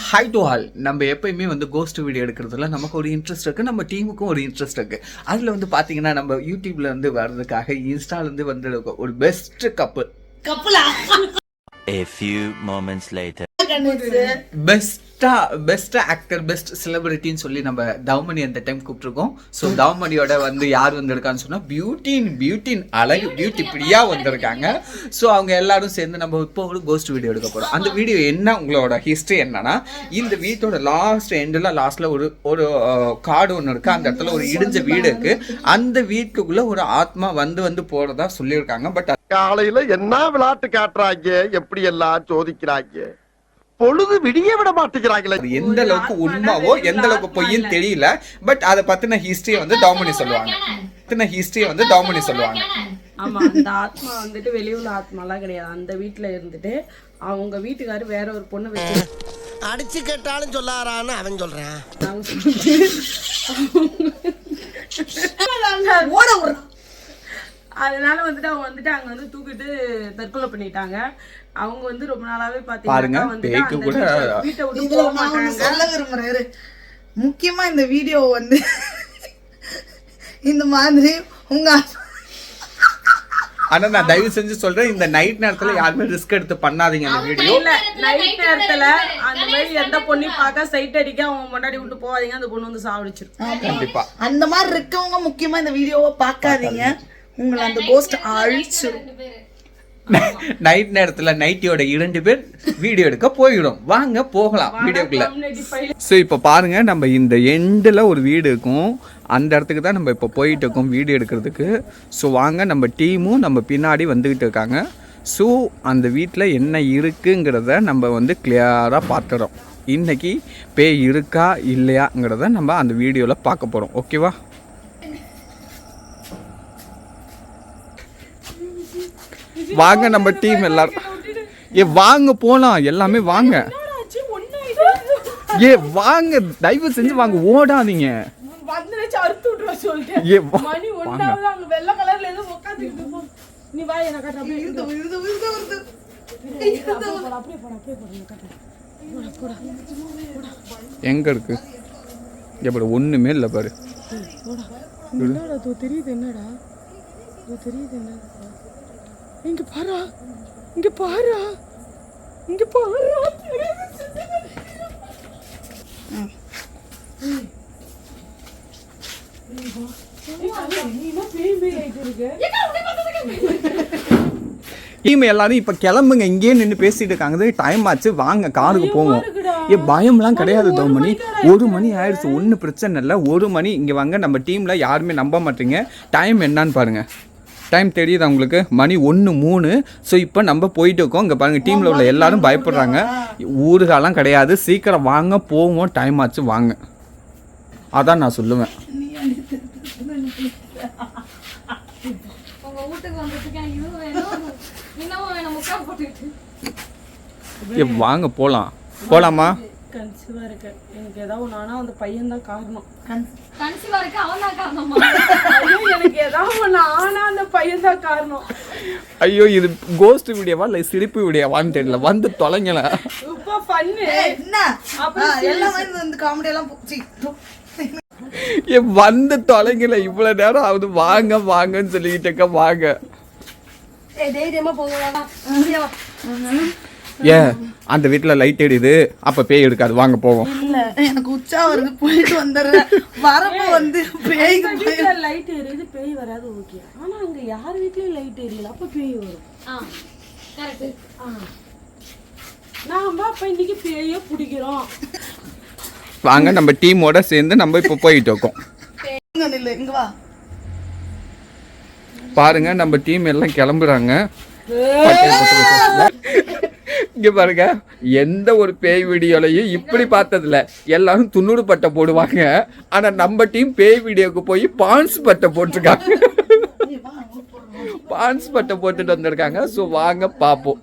High to all நம்ம எப்பயுமே வந்து கோஸ்ட் வீடியோ எடுக்கிறதுல நமக்கு ஒரு இன்ட்ரெஸ்ட் இருக்குது நம்ம டீமுக்கும் ஒரு இன்ட்ரெஸ்ட் இருக்குது அதில் வந்து பார்த்தீங்கன்னா நம்ம யூடியூப்ல வந்து வர்றதுக்காக இன்ஸ்டாலேருந்து வந்து ஒரு பெஸ்ட் கப்பல் கப்பலா? A few moments later. பெஸ்டா பெஸ்ட் ஆக்டர் பெஸ்ட் செலிபிரிட்டின்னு சொல்லி நம்ம தவமணி அந்த டைம் கூப்பிட்டுருக்கோம். ஸோ தவமணியோட வந்து யார் வந்திருக்கான்னு சொன்னா பியூட்டின் பியூட்டின் அழகு பியூட்டி பிரியா வந்திருக்காங்க. ஸோ அவங்க எல்லாரும் சேர்ந்து நம்ம இப்போ ஒரு கோஸ்ட் வீடியோ எடுக்க போறோம். அந்த வீடியோ என்ன உங்களோட ஹிஸ்டரி என்னன்னா இந்த வீட்டோட லாஸ்ட் எண்டில் லாஸ்ட்ல ஒரு ஒரு காடு ஒன்று இருக்கு. அந்த இடத்துல ஒரு இடிஞ்ச வீடு இருக்கு. அந்த வீட்டுக்குள்ள ஒரு ஆத்மா வந்து வந்து போறதா சொல்லியிருக்காங்க. பட் காலையில என்ன விளையாட்டு காட்டுறாங்க? எப்படி எல்லாம் சோதிக்கிறாங்க? பொழுது விடிய விட மாட்டேங்கிறாங்களே. அது எந்த அளவுக்கு உண்மாவோ எந்த அளவுக்கு பொய்ன்னு தெரியல. பட் அதை பத்தின ஹிஸ்டரியை வந்து டாமினி சொல்லுவாங்க. பத்தின ஹிஸ்டரியை வந்து டாமினி சொல்லுவாங்க. ஆமா அந்த ஆத்மா வந்துட்டு வெளியுள்ள ஆத்மாலாம் கிடையாது. அந்த வீட்ல இருந்துட்டு அவங்க வீட்டுக்காரு வேற ஒரு பொண்ணை வச்சு அடிச்சு கேட்டாலும் சொல்லாரான்னு அவன் சொல்றான். ஓட விடுறான். அதனால வந்துட்டு அவங்க வந்துட்டு அங்க வந்து தூக்கிட்டு தற்கொலை பண்ணிட்டாங்க. அவங்க வந்து ரொம்ப நாளாவே பாருங்க, பாத்தீங்கன்னா வந்துட்டு வீட்டை- வீட்டை போக மாட்டாங்க. முக்கியமா இந்த வீடியோ வந்து இந்த மாதிரி உங்க ஆனா நான் தயவு செஞ்சு சொல்றேன் இந்த நைட் நேரத்துல யாருமே ரிஸ்க் எடுத்து பண்ணாதீங்க அந்த வீடியோ இல்ல நைட் நேரத்துல அந்த மாதிரி எந்த பொண்ணையும் பார்க்க சைட் அடிக்க அவங்க முன்னாடி விட்டு போவாதீங்க அந்த பொண்ணு வந்து சாவடிச்சிரும். கண்டிப்பா. அந்த மாதிரி இருக்கவங்க முக்கியமா இந்த வீடியோவை பார்க்காதீங்க. உங்களை அந்த கோஸ்ட் அழிச்சிரும். நைட் நேரத்துல நைட்டியோட இரண்டு பேர் வீடியோ எடுக்க போயிடும். வாங்க போகலாம் வீடியோக்குள்ள. ஸோ இப்போ பாருங்க நம்ம இந்த எண்டில் ஒரு வீடு இருக்கும். அந்த இடத்துக்கு தான் நம்ம இப்போ போயிட்டு இருக்கோம் வீடியோ எடுக்கிறதுக்கு. ஸோ வாங்க நம்ம டீமும் நம்ம பின்னாடி வந்துக்கிட்டு இருக்காங்க. ஸோ அந்த வீட்டில் என்ன இருக்குங்கிறத நம்ம வந்து கிளியராக பார்த்துறோம். இன்னைக்கு பேய் இருக்கா இல்லையாங்கிறத நம்ம அந்த வீடியோவில் பார்க்க போகிறோம் ஓகேவா வாங்க நம்ம டீம் எல்லாரும். ஏ வாங்க போலாம். எல்லாமே வாங்க. ஏ வாங்க தயவு செஞ்சு வாங்க. ஓடாதீங்க. ஏ வா- வாங்க. நீ எனக்கு. எங்க இருக்கு? எப்படி ஒண்ணுமே இல்லை பாரு. தெரியுது என்னடா? தெரியுது என்னடா? இங்க பாரா. இங்க பாரா. இங்க பாரா. டீம் எல்லாரும் இப்ப கிளம்புங்க. இங்கேயே நின்று பேசிட்டு இருக்காங்க. டைம் ஆச்சு. வாங்க காருக்கு போவோம். ஏ பயம்லாம் கிடையாது தோமணி. ஒரு மணி ஆயிடுச்சு. ஒன்றும் பிரச்சனை இல்லை. ஒரு மணி இங்கே வாங்க. நம்ம டீம்ல யாருமே நம்ப மாட்டீங்க. டைம் என்னன்னு பாருங்க. டைம் தெரியுதா உங்களுக்கு? மணி ஒன்று மூணு. ஸோ இப்போ நம்ம போயிட்டு இருக்கோம். இங்கே பாருங்கள் டீமில் உள்ள எல்லாரும் பயப்படுறாங்க. ஊருகாலாம் கிடையாது. சீக்கிரம் வாங்க போவோம் டைம் ஆச்சு வாங்க. அதான் நான் சொல்லுவேன். வாங்க போகலாம் போகலாமா கன்சீவா இருக்கு. எனக்கு ஏதாவது ஒன்று ஆனா அந்த பையன் தான் காரணம். கன்சீவா இருக்கு அவன் தான் காரணமா? ஐயோ, எனக்கு ஏதாவது ஒன்று ஆனா அந்த பையன் தான் காரணம். ஐயோ இது கோஸ்ட் வீடியோவா இல்லை சிரிப்பு வீடியோவான்னு தெரியல. வந்து தொலைங்கள இப்போ பண்ணு. என்ன? எல்லாமே இந்த காமெடி எல்லாம் போ- சீ, தூ. ஏ வந்து தொலைங்கள இவ்வளோ நேரம் ஆகுது. வாங்க வாங்கன்னு சொல்லிக்கிட்டு இருக்க. வாங்க. தைரியமா போங்கடா ஏ அந்த வீட்டில் லைட் எரியுது அப்போ பேய் எடுக்காது. வாங்க போவோம். இல்ல எனக்கு உச்சா வருது போயிட்டு வந்துடுறேன். வரப்போ வந்து பேய்க்கு வீட்டுல லைட் எரியுது பேய் வராது ஓகே ஆனா அங்க யார் வீட்லயும் லைட் எரியல அப்ப பேய் வரும். ஆ கரெக்ட் நாம அப்ப இன்னைக்கு பேய பிடிக்கிறோம். வாங்க நம்ம டீமோட சேர்ந்து நம்ம இப்போ போயிட்டு இருக்கோம். இங்க நில்லு இங்க வா. பாருங்க நம்ம டீம் எல்லாம் கிளம்புறாங்க. இங்க பாருங்க. எந்த ஒரு பேய் வீடியோலையும் இப்படி பார்த்ததில்ல. எல்லாரும் துண்ணூறு பட்டை போடுவாங்க. ஆனா நம்ம டீம் பேய் வீடியோக்கு போய் பான்ஸ் பட்டை போட்டிருக்காங்க. பான்ஸ் பட்டை போட்டுட்டு வந்திருக்காங்க. ஸோ வாங்க பார்ப்போம்.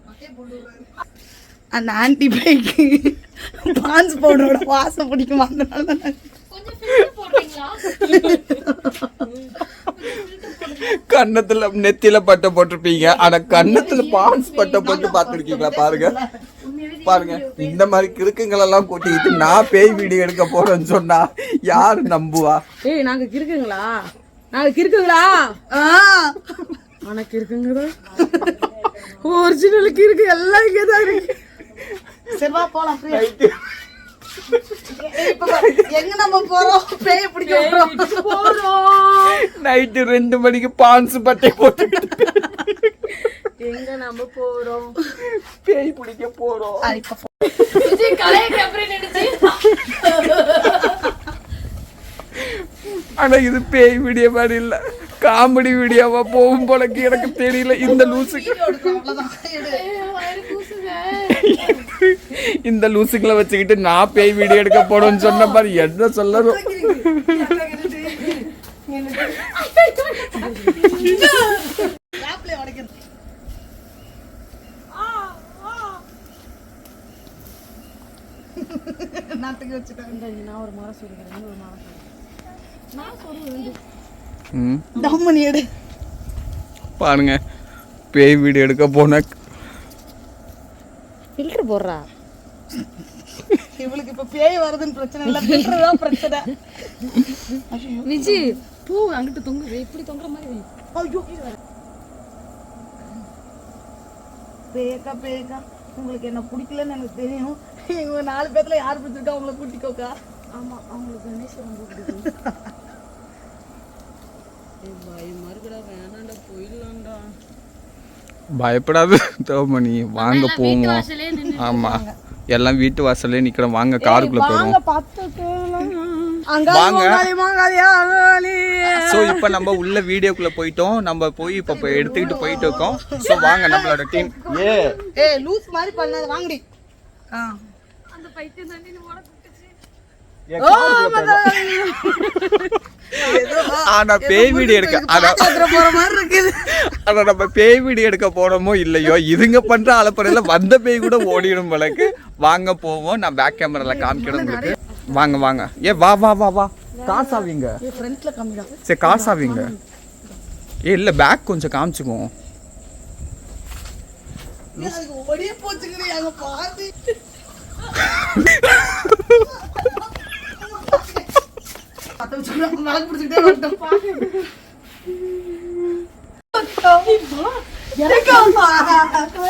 அந்த ஆன்டி பைக்கு பான்ஸ் பவுடரோட வாசம் பிடிக்கும்? அதனால தான் கன்னத்துல நெத்தியில பட்டை போட்டிருப்பீங்க. ஆனா கன்னத்துல பான்ஸ் பட்டை போட்டு பார்த்துருக்கீங்களா? பாருங்க. பாருங்க. இந்த மாதிரி கிறுக்குங்களெல்லாம் கூட்டிக்கிட்டு நான் பேய் வீடியோ எடுக்க போறேன்னு சொன்னா யாரு நம்புவா? ஏய் நாங்க கிறுக்குங்களா? நாங்க கிறுக்குங்களா? ஆனா கிறுக்குங்கதா ஒரிஜினல் கிறுக்கு எல்லாம் இங்கே தான் இருக்கு. சரி வா போலாம் எங்க நம்ம போறோம் பேய பிடிக்க போறோம் போறோம் நைட்டு ரெண்டு மணிக்கு பான்ஸ் பட்டை போட்டுக்கிட்டு எங்க நம்ம போறோம்? பேய் பிடிக்க போறோம். ஆனா இது பேய் வீடியோ மாதிரி இல்ல. காமெடி வீடியோவா போகும் போலக்கு எனக்கு தெரியல. இந்த லூசுக்கு இந்த லூசுங்களை வச்சுக்கிட்டு நான் பேய் வீடியோ எடுக்க போறேன்னு சொன்ன மாதிரி என்ன சொல்லணும் நான் ஒரு மரம் ஒரு எடு பாருங்க பேய் வீடியோ எடுக்க போன ஃபில்டர் போடுறா. இவளுக்கு இப்ப பேய் வருதுன்னு பிரச்சனை இல்ல. ஃபில்டர் தான் பிரச்சனை. விஜி பூ அங்கிட்டு தொங்குது இப்படி தொங்குற மாதிரி. ஐயோ. பேக்கா பேக்கா. உங்களுக்கு என்ன பிடிக்கலன்னு எனக்கு தெரியும். இவங்க நாலு பேர்ல யார் பிடிச்சிருக்கா? அவங்கள கூட்டிக்கோக்கா. ஆமா அவங்களுக்கு கணேஷ் ரொம்ப பிடிக்கும். இருக்குடா. வேணாண்டா போயிடலாம்டா. பயப்படாத தோமணி வாங்க போவோம். வாசலே நின்னு ஆமா. எல்லாம் வீட்டு வாசல்லே நிக்கிறோம் வாங்க காருக்குள்ள போயிடுவோம் அங்க வாங்க. ஸோ இப்போ நம்ம உள்ள வீடியோக்குள்ள போயிட்டோம். நம்ம போய் இப்போ எடுத்துக்கிட்டு போயிட்டு இருக்கோம். ஸோ வாங்க நம்மளோட டீம் ஏ. ஏய் லூஸ் மாதிரி பண்ணாத வாங்கடி. ஆ அந்த பைத்தியம் தாண்டி நீ ஓட கூப்பிட்டுச்சு ஆனா பேய் வீடியோ எடுக்க ஆனா நம்ம பேய் வீடியோ எடுக்க போறோமோ இல்லையோ இதுங்க பண்ற அலப்பறையில வந்த பேய் கூட ஓடிடும் போலக்கு வாங்க போவோம். நான் பேக் கேமரால காமிக்கிறேன் உங்களுக்கு. வாங்க வாங்க. ஏ வா வா வா வா. கம்மிடா சரி காசாவீங்க. ஏ இல்ல பேக் கொஞ்சம் காமிச்சுக்குவோம் ஓடியே போச்சுக்கிறீ விளக்கு பிடிச்சிக்கிட்டே வந்துட்டோம் ஏய்,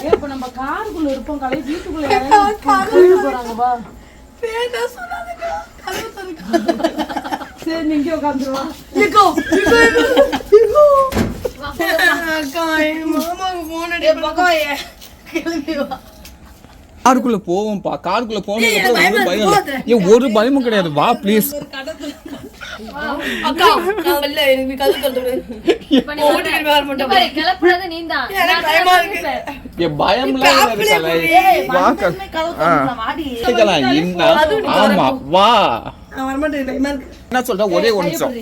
இப்ப நம்ம காருக்குள்ள இருப்போம் கலை வீட்டுக்குள்ள யாராவது போயிட போறாங்க வா. சரி நீங்க உட்காந்துருவா காருக்குள்ள போவோம்ப்பா. காருக்குள்ள போனதுக்கு அப்புறம் ஒரு பயம் ஏன் ஒரு பயமும் கிடையாது. வா ப்ளீஸ் பாரு, கிளப்புறது நீதான். நான். ஏன் பயம்லாம் இருக்கால வா க- ஆ. கேட்கலாம் என்ன? ஆமா வா. என்ன சொல்றேன் ஒரே ஒரு நிமிஷம்.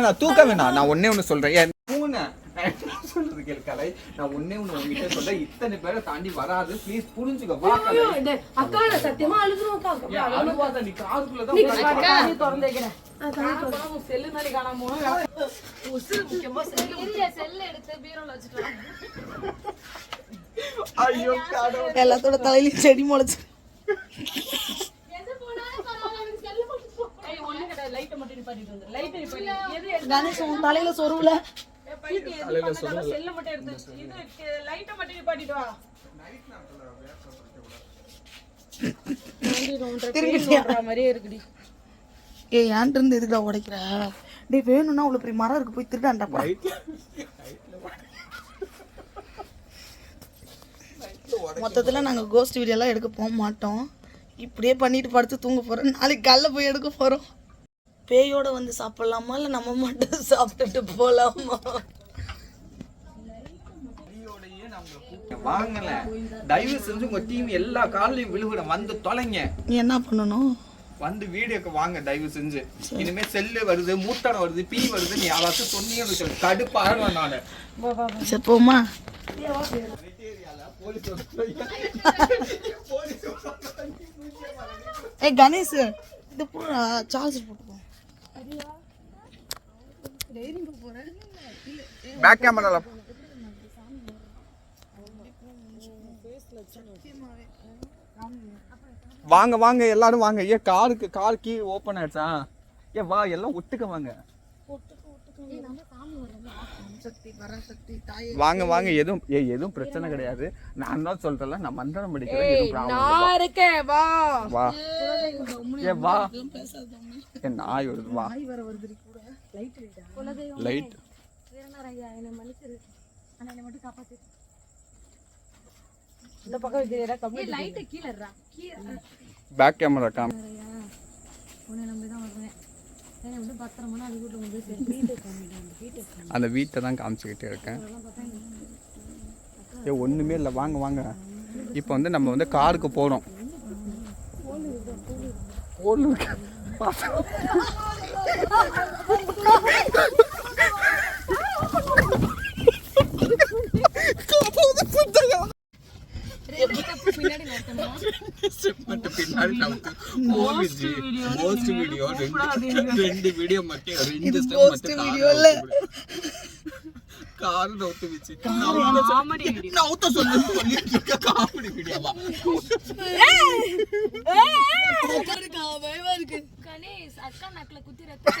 நான் தூக்க வேணாம். நான் ஒண்ணே ஒண்ணு சொல்றேன் ஏன் பூனை நான் என்ன கேளு கலை. நான் ஒண்ணே ஒண்ணு உங்ககிட்ட சொல்றேன். இத்தனை பேரை தாண்டி வராது. ப்ளீஸ் புரிஞ்சுக்க வா அக்கா நான் சத்தியமா அழுவாத நீ காருக்குள்ள தான் போய் அக்கா. நீ திறந்து வைக்கிறேன். செல்லு காணாம போனா இல்ல, செல்ல எடுத்து பீரோல வச்சுட்டு வா. ஐயோ கடவுளே. எல்லாத்தோட தலையிலயும் செடி முளைச்சு. செல்லு கணேஷ் உன் தலையில சொருவுல. செல்லை மட்டும் எடுத்து- இது, க- லைட்டை மட்டும் நிப்பாட்டிட்டு வா. திரும்பி சொல்ற மாதிரியே இருக்குடி. ஏய் ஏன்ட்டு இருந்து எதுக்குடா உடைக்கிற? டேய் வேணும்னா அவ்வளவு பெரிய மரம் இருக்கு போய் திருடாண்டா. பா மொத்தத்துல நாங்க கோஸ்ட் வீடியோ எல்லாம் எடுக்க போக மாட்டோம். இப்படியே பண்ணிட்டு படுத்து தூங்க போறோம். நாளைக்கு காலைல போய் எடுக்க போறோம். பேயோட வந்து சாப்பிடலாமா இல்ல நம்ம மட்டும் சாப்பிட்டுட்டு போலாமா? வாங்கல. தயவு செஞ்சு உங்க டீம் எல்லா காலையும் விழுவிட வந்து தொலைங்க. நீ என்ன பண்ணணும்? வந்து வீடியோக்கு வாங்க தயவு செஞ்சு. இனிமே செல்லு வருது மூத்தடம் வருது பீ வருது நீ யாராச்சும் சொன்னீங்கன்னு சொல்லு கடுப்பாடுவேன் நானு. சரி போமா ஏய் கணேஷ் இது பூரா சார்ஜர் போட்டுப்போம் பேக் கேமரால வாங்க வாங்க எல்லாரும் வாங்க. ஏ காருக்கு கார் கீ ஓப்பன் ஆயிடுச்சா? ஏ வா எல்லாம் ஒட்டுக்க வாங்க. சக்தி பராசக்தி தாயே வாங்க வாங்க எதுவும் ஏ எதுவும் பிரச்சனை கிடையாது. நான் தான் சொல்றேன்ல நான் மந்திரம் படிக்கிறேன் எதுவும் ப்ராப்ளம் நான் இருக்கேன் வா. வா. ஏ வா. ஏ நாய் வருது வா. லைட் இந்த பக்கம் கீழே பேக் கேமரா காம் உன்னை நம்பி தான் வருவேன். பத்திரமா அது வீட்டுல வீட்டுக்கு. அந்த வீட்டை தான் காமிச்சுக்கிட்டே இருக்கேன். ஏ ஒன்றுமே இல்லை. வாங்க வாங்க. இப்போ வந்து நம்ம வந்து காருக்கு போகிறோம் கோல் இருக்கு. பின்னாடி நமக்கு மோஸ்ட் வீடியோ ரெண்டு ரெண்டு வீடியோ மட்டும் ரெண்டு ஸ்டெப் மட்டும் வீடியோல கார் நவுத்து வச்சு. நவுத்த சொல்லு சொல்லிட்டு இருக்க காமெடி வீடியோவா பயமா இருக்கு. கணேஷ் அக்கா நாக்குல குத்தி ரத்தம்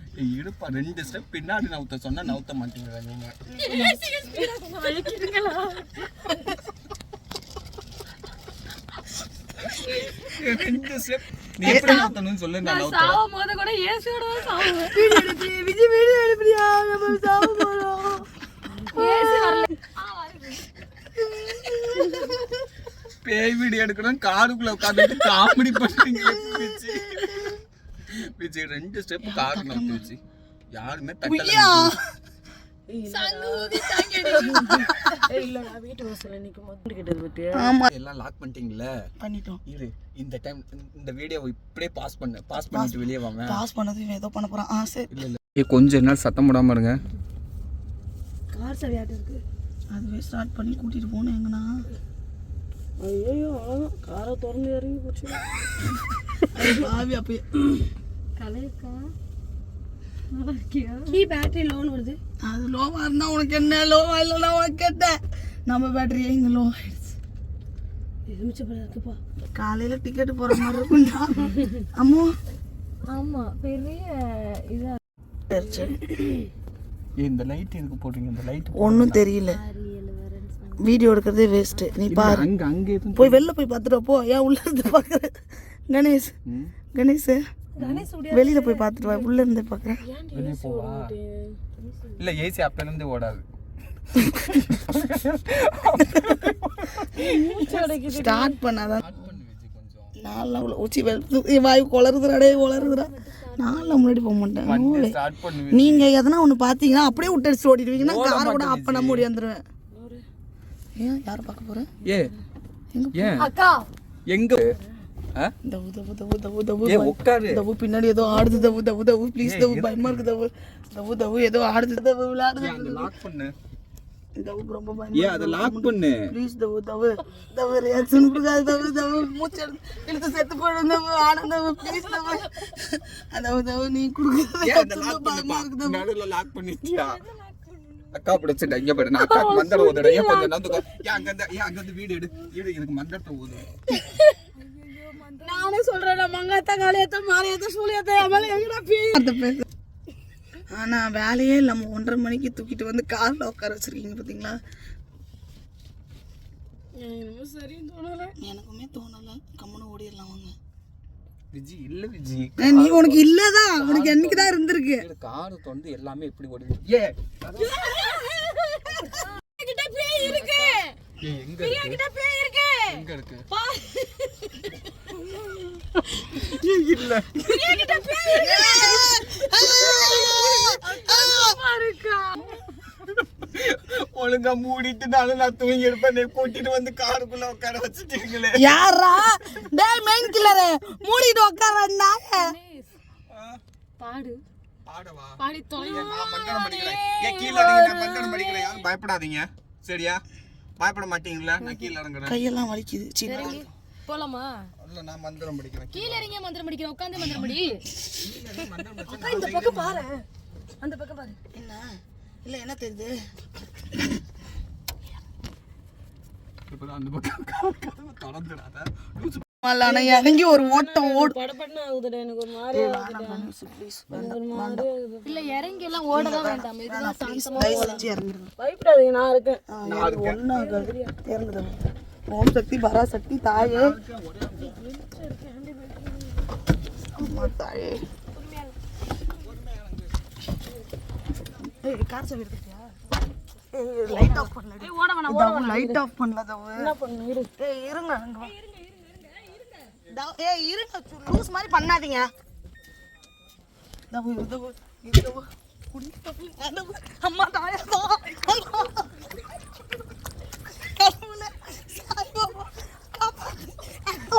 இடுப்பா ரெண்டு ஸ்டெப் பின்னாடி நவுத்த சொன்னா நவுத்த மாட்டேங்கிற நீங்க? ரெண்டு ஸ்டெப் நீ எப்படி நவுத்தணும்னு சொல்லு நான் நவுத்த சாவும் போது கூட ஏசியோட தான் சாவுவேன்? விஜய் வீடியோ எடுப்பியா நம்ம சாவ போறோம் ஏசி வரல ஆ, வருது. பேய் வீடியோ எடுக்கணும் காருக்குள்ள உட்காந்துட்டு காமெடி பண்றீங்க பிச்சி ரெண்டு ஸ்டெப் கார் நவுத்து வச்சு யாருமே தட்டல இல்ல. நான் வீட்டு வாசல்ல நிக்கும் போது கிட்ட விட்டு ஆமா. எல்லாம் லாக் பண்ணிட்டீங்கல்ல? பண்ணிட்டோம். இரு இந்த டைம் இந்த வீடியோவை இப்படியே பாஸ் பண்ணு. பாஸ் பண்ணிட்டு வெளியே வாங்க பாஸ் பண்ணது இவன் ஏதோ பண்ண போறான். ஆ சரி. இல்ல இல்ல. ஏ கொஞ்ச நாள் சத்தம் போடாம இருங்க. கார் சரியாட்டு இருக்கு? அதுவே ஸ்டார்ட் பண்ணி கூட்டிட்டு போகணும் எங்கண்ணா. ஐயோ காரை திறந்து இறங்கி போச்சு ஆவி அப்பயே கலைக்கா நல்லா இருக்கியா கீ பேட்டரி லோன் வருது. அது லோவா இருந்தா உனக்கு என்ன? லோவா இல்லைன்னா உனக்கு கேட்டேன் நம்ம பேட்டரி எங்க லோ ஆயிடுச்சு? இருக்குப்பா காலையில டிக்கெட் போற மாதிரி இருக்கும்டா. அம்மோ. ஆமா பெரிய இதா ஏய், இந்த லைட் எதுக்கு போடுறீங்க? இந்த லைட் ஒன்றும் தெரியல. வீடியோ எடுக்கிறதே வேஸ்ட் நீ பாரு. அங்க அங்க போய் வெளில போய் பார்த்துட்டு போ. ஏன் உள்ள இருந்து பாக்குற கணேஷ். கணேஷ். வெளியில போய் பார்த்துட்டு வா உள்ள இருந்து வெளியே போவா இல்ல ஏசி அப்பல இருந்து ஓடாது. ஸ்டார்ட் பண்ணாதான் நாளில் அவ்வளோ உச்சி வெளுத்து வாயு குளருதுடா டே குளருதுடா நாளில் முன்னாடி போக மாட்டேன். வண்டி ஸ்டார்ட் பண்ணு விஜி. நீங்க எதனா ஒன்று பார்த்தீங்கன்னா அப்படியே விட்டு ஓடிடுவீங்கன்னா காரை கூட ஆஃப் பண்ண முடியாந்துருவேன் ஏன் யாரை பார்க்க போறேன் ஏ அக்கா. எங்க? தவு தவு தவு தவு தவு உட்காரு. தவு பின்னாடி ஏதோ ஆடுது தவு தவு தவு ப்ளீஸ் தவு பயமா இருக்கு தவு. தவு தவு ஏதோ ஆடுது தவு விளையாடுது. லாக் பண்ணு. தவுக்கு ரொம்ப பயமா அதை லாக் பண்ணு. ப்ளீஸ் தவு தவு. தவு ரியாக்ஷன் கொடுக்காது தவு தவு. மூச்சு இழுத்து செத்து போயிடும் தவு. ஆடும் தவு ப்ளீஸ் தவு. தவு தவு நீ லாக் பயமா இருக்கு தவு. நடுவுல லாக் பண்ணிட்டியா? அக்கா பிடிச்சிட்ட இங்க பாரு நான் அக்காக்கு மந்திரம் ஓதுறேன். கொஞ்சம் நந்துக்கோ ஏன் அங்க இருந்து ஏன் அங்க இருந்து வீடு எடு. வீடு எனக்கு மந்திரத்தை ஓது. நானே சொல்றேன் மங்காத்த காளியத்த மாரியத்த சூழியத்த மேல எங்கடா பேய்? ஆனா வேலையே இல்லாம ஒன்றரை மணிக்கு தூக்கிட்டு வந்து கார்ல உட்கார வச்சிருக்கீங்க தோணல. எனக்குமே தோணல. கம்முன்னு ஓடிடலாம் வாங்க. விஜி இல்ல விஜி. நீ உனக்கு இல்லதான் உனக்கு என்னைக்கு தான் இருந்திருக்கு? காரு தொண்டு எல்லாமே எப்படி ஓடுது ஏ கிட்ட பேய் இருக்கு. ஏய், எங்க எங்க இருக்கு? இல்ல ஒழுங்கா மூடிட்டு நானும் நான் தூங்கி இருப்பேன். நீ கூட்டிட்டு வந்து காருக்குள்ள உட்கார வச்சுட்டீங்களே. யாரா? டேய் மெயின் கில்லர் மூடிட்டு உட்காரன்னா. பாடு. பாடவா? பாடி தொலை ஏன் நான் மங்களம் படிக்கிறேன். ஏன் கீழே இறங்கி நான் மங்களம் படிக்கிறேன்? யாரும் பயப்படாதீங்க. சரியா? பயப்பட மாட்டீங்களா? நான் கீழே இறங்குறேன். கையெல்லாம் வலிக்குது. சின்ன போலாமா? இல்ல நான் மந்திரம் படிக்கிறேன். கீழே இறங்கி மந்திரம் படிக்கிறேன்? உட்காந்து மந்திரம் படி. இந்த பக்கம் பாரு. அந்த பக்கம் பாரு. என்ன? இல்ல என்ன தெரியுது? இப்பதான் அந்த பக்கம். கதவு திறந்துடாத. இறங்கி ஒரு ஓட்டம் ஓடு படப்படன்னு ஆகுதுடா. எனக்கு ஒரு மாதிரி இல்ல இறங்கி எல்லாம் ஓடதான் வேண்டாம். பயப்படாதீங்க நான் இருக்கேன். இறங்குது ஓம் சக்தி பராசக்தி தாயே. அம்மா தாயே. ஏய் கார் சாவி எடுத்துட்டியா லைட் ஆஃப் பண்ணல ஓட வேணாம் லைட் ஆஃப் பண்ணல என்ன பண்ணு இருங்க ஏய் இருங்க லூஸ் மாதிரி பண்ணாதீங்க. அம்மா தாயா தான் அம்மா கடவுளே சாய்பாபா காப்பாத்து.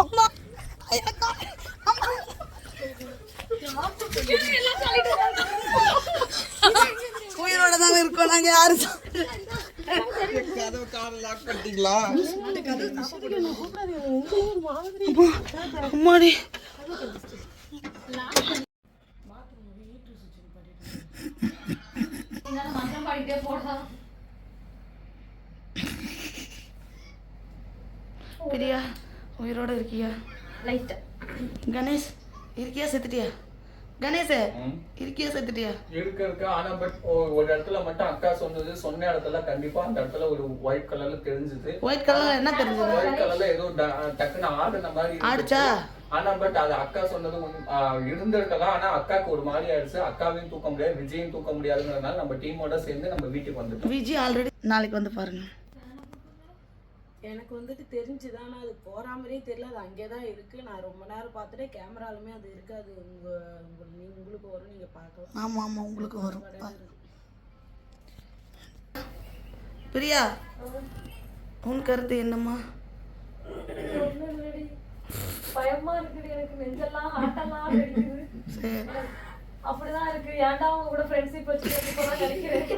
அம்மா ஐயா தாயே. அம்மா உயிரோட தான் இருக்கோம் நாங்க யாரு அம்மாடி பிரியா உயிரோட இருக்கியா? லைட் கணேஷ் இருக்கியா செத்துட்டியா? கணேஷ் இருக்கியா செத்துட்டியா? இருக்க இருக்க. ஆனா பட் ஒரு இடத்துல மட்டும் அக்கா சொன்னது சொன்ன இடத்துல கண்டிப்பா அந்த இடத்துல ஒரு ஒயிட் கலர்ல தெரிஞ்சது. ஒயிட் கலர்ல என்ன தெரிஞ்சது? ஒயிட் கலர்ல ஏதோ டக்குன்னு ஆடுன மாதிரி. ஆடுச்சா? ஆனா பட் அது அக்கா சொன்னது இருந்திருக்கலாம் ஆனா அக்காக்கு ஒரு மாதிரி ஆயிடுச்சு. அக்காவையும் தூக்க முடியாது விஜயும் தூக்க முடியாதுங்கிறதுனால நம்ம டீமோட சேர்ந்து நம்ம வீட்டுக்கு வந்துட்டோம். விஜி ஆல்ரெடி நாளைக்கு வந்து பாருங்க. எனக்கு வந்துட்டு தெரிஞ்சுதான் ஆனா அது போற மாதிரியே தெரியல. அது அங்கே தான் இருக்கு. நான் ரொம்ப நேரம் பார்த்துட்டு கேமராலுமே அது இருக்கு அது உங்க உங்க- நீ- உங்களுக்கு வரும். நீங்க பார்க்கலாம் ஆமா ஆமா. உங்களுக்கு வரும். பாரு. பிரியா உன் கருத்து என்னம்மா? பயமா இருக்குது எனக்கு. நெஞ்செல்லாம் சரி. அப்படிதான் இருக்கு. ஏன்டா அவங்க கூட ஃப்ரெண்ட்ஷிப் வச்சுட்டு போனா நினைக்கிறேன்